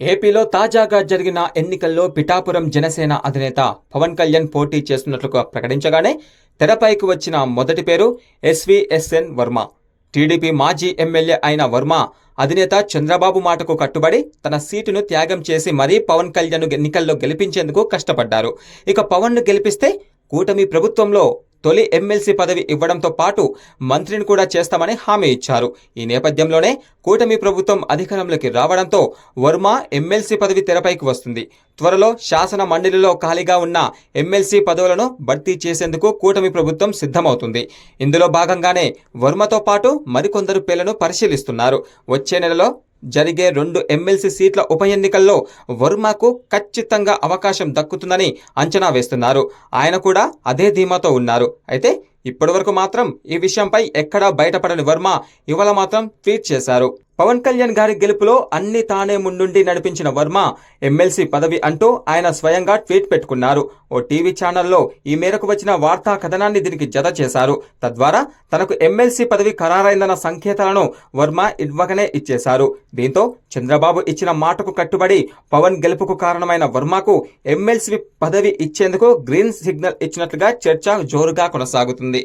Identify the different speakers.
Speaker 1: ఏపీలో తాజాగా జరిగిన ఎన్నికల్లో పిఠాపురం జనసేన అధినేత పవన్ కళ్యాణ్ పోటీ చేస్తున్నట్లుగా ప్రకటించగానే తెరపైకి వచ్చిన మొదటి పేరు ఎస్విఎస్ఎన్ వర్మ. టీడీపీ మాజీ ఎమ్మెల్యే అయిన వర్మ అధినేత చంద్రబాబు మాటకు కట్టుబడి తన సీటును త్యాగం చేసి మరీ పవన్ కళ్యాణ్ ఎన్నికల్లో గెలిపించేందుకు కష్టపడ్డారు. ఇక పవన్ను గెలిపిస్తే కూటమి ప్రభుత్వంలో తొలి ఎమ్మెల్సీ పదవి ఇవ్వడంతో పాటు మంత్రిని కూడా చేస్తామని హామీ ఇచ్చారు. ఈ నేపథ్యంలోనే కూటమి ప్రభుత్వం అధికారంలోకి రావడంతో వర్మ ఎమ్మెల్సీ పదవి తెరపైకి వస్తుంది. త్వరలో శాసన మండలిలో ఖాళీగా ఉన్న ఎమ్మెల్సీ పదవులను భర్తీ చేసేందుకు కూటమి ప్రభుత్వం సిద్ధమవుతుంది. ఇందులో భాగంగానే వర్మతో పాటు మరికొందరు పేర్లను పరిశీలిస్తున్నారు. వచ్చే నెలలో జరిగే రెండు ఎమ్మెల్సీ సీట్ల ఉప ఎన్నికల్లో వర్మకు ఖచ్చితంగా అవకాశం దక్కుతుందని అంచనా వేస్తున్నారు. ఆయన కూడా అదే ధీమాతో ఉన్నారు. అయితే ఇప్పటివరకు మాత్రం ఈ విషయంపై ఎక్కడా బయటపడని వర్మ ఇవాళ మాత్రం ట్వీట్ చేశారు. పవన్ కళ్యాణ్ గారి గెలుపులో అన్ని తానే ముందుండి నడిపించిన వర్మ ఎమ్మెల్సీ పదవి అంటూ ఆయన స్వయంగా ట్వీట్ పెట్టుకున్నారు. ఓ టీవీ ఛానల్లో ఈ మేరకు వచ్చిన వార్తా కథనాన్ని దీనికి జత చేశారు. తద్వారా తనకు ఎమ్మెల్సీ పదవి ఖరారైందన్న సంకేతాలను వర్మ ఇవ్వగనే ఇచ్చేశారు. దీంతో చంద్రబాబు ఇచ్చిన మాటకు కట్టుబడి పవన్ గెలుపుకు కారణమైన వర్మకు ఎమ్మెల్సీ పదవి ఇచ్చేందుకు గ్రీన్ సిగ్నల్ ఇచ్చినట్లుగా చర్చ జోరుగా కొనసాగుతుంది.